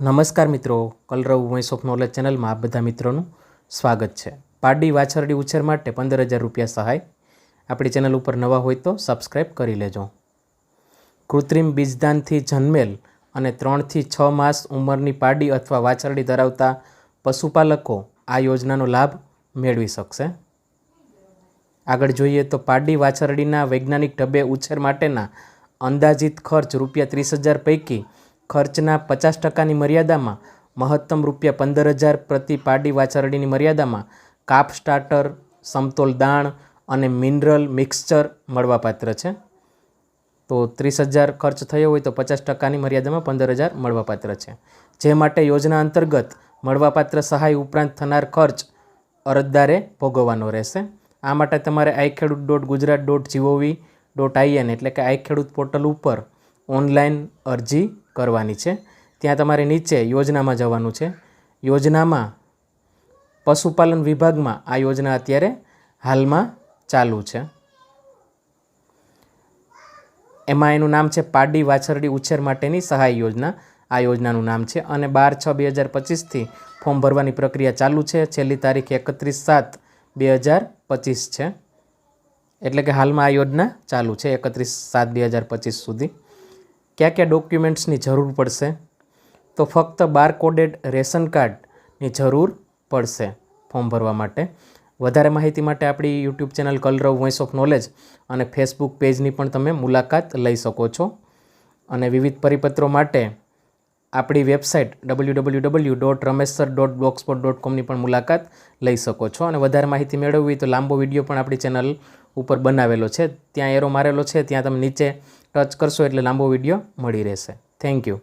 નમસ્કાર મિત્રો, કલરવ voice of knowledge ચેનલમાં આ બધા મિત્રોનું સ્વાગત છે. પારડી વાછરડી ઉછેર માટે પંદર હજાર રૂપિયા સહાય. આપણી ચેનલ ઉપર નવા હોય તો સબસ્ક્રાઈબ કરી લેજો. કૃત્રિમ બીજદાનથી જન્મેલ અને ત્રણથી છ માસ ઉંમરની પારડી અથવા વાછરડી ધરાવતા પશુપાલકો આ યોજનાનો લાભ મેળવી શકશે. આગળ જોઈએ તો પારડી વાછરડીના વૈજ્ઞાનિક ઢબે ઉછેર માટેના અંદાજિત ખર્ચ રૂપિયા ત્રીસ હજાર પૈકી ખર્ચના પચાસ ટકાની મર્યાદામાં મહત્તમ રૂપિયા પંદર હજાર પ્રતિ પાડી વાછરડીની મર્યાદામાં કાપ સ્ટાર્ટર, સમતોલ દાણ અને મિનરલ મિક્સચર મળવાપાત્ર છે. તો ત્રીસ હજાર ખર્ચ થયો હોય તો પચાસ ટકાની મર્યાદામાં પંદર હજાર મળવાપાત્ર છે. જે માટે યોજના અંતર્ગત મળવાપાત્ર સહાય ઉપરાંત થનાર ખર્ચ અરજદારે ભોગવવાનો રહેશે. આ માટે તમારે આઈ ખેડૂત dot Gujarat dot G O V dot I N એટલે કે આઈ ખેડૂત પોર્ટલ ઉપર ઓનલાઈન અરજી કરવાની છે. ત્યાં તમારે નીચે યોજનામાં જવાનું છે. યોજનામાં પશુપાલન વિભાગમાં આ યોજના અત્યારે હાલમાં ચાલુ છે. એમાં એનું નામ છે પાડી વાછરડી ઉછેર માટેની સહાય યોજના. આ યોજનાનું નામ છે અને બાર છ બે હજાર પચીસથી ફોર્મ ભરવાની પ્રક્રિયા ચાલુ છે. છેલ્લી તારીખ એકત્રીસ સાત બે હજાર પચીસ છે. એટલે કે હાલમાં આ યોજના ચાલુ છે એકત્રીસ સાત બે હજાર પચીસ સુધી. કયા કયા ડોક્યુમેન્ટ્સની જરૂર પડશે? તો ફક્ત બારકોડેડ રેશન કાર્ડની જરૂર પડશે ફોર્મ ભરવા માટે. વધારે માહિતી માટે આપણી YouTube channel Kalrav voice of knowledge અને ફેસબુક પેજની પણ તમે મુલાકાત લઈ શકો છો. અને વિવિધ પરિપત્રો માટે આપણી website W W W dot Ramesh sir dot blogspot dot કોમની પણ મુલાકાત લઈ શકો છો અને વધારે માહિતી મેળવવી તો લાંબો વીડિયો પણ આપણી ચેનલ ઉપર બનાવેલો છે. ત્યાં એરો મારેલો છે. ત્યાં તમે નીચે ટચ કરશો એટલે લાંબો વીડિયો મળી રહેશે. Thank you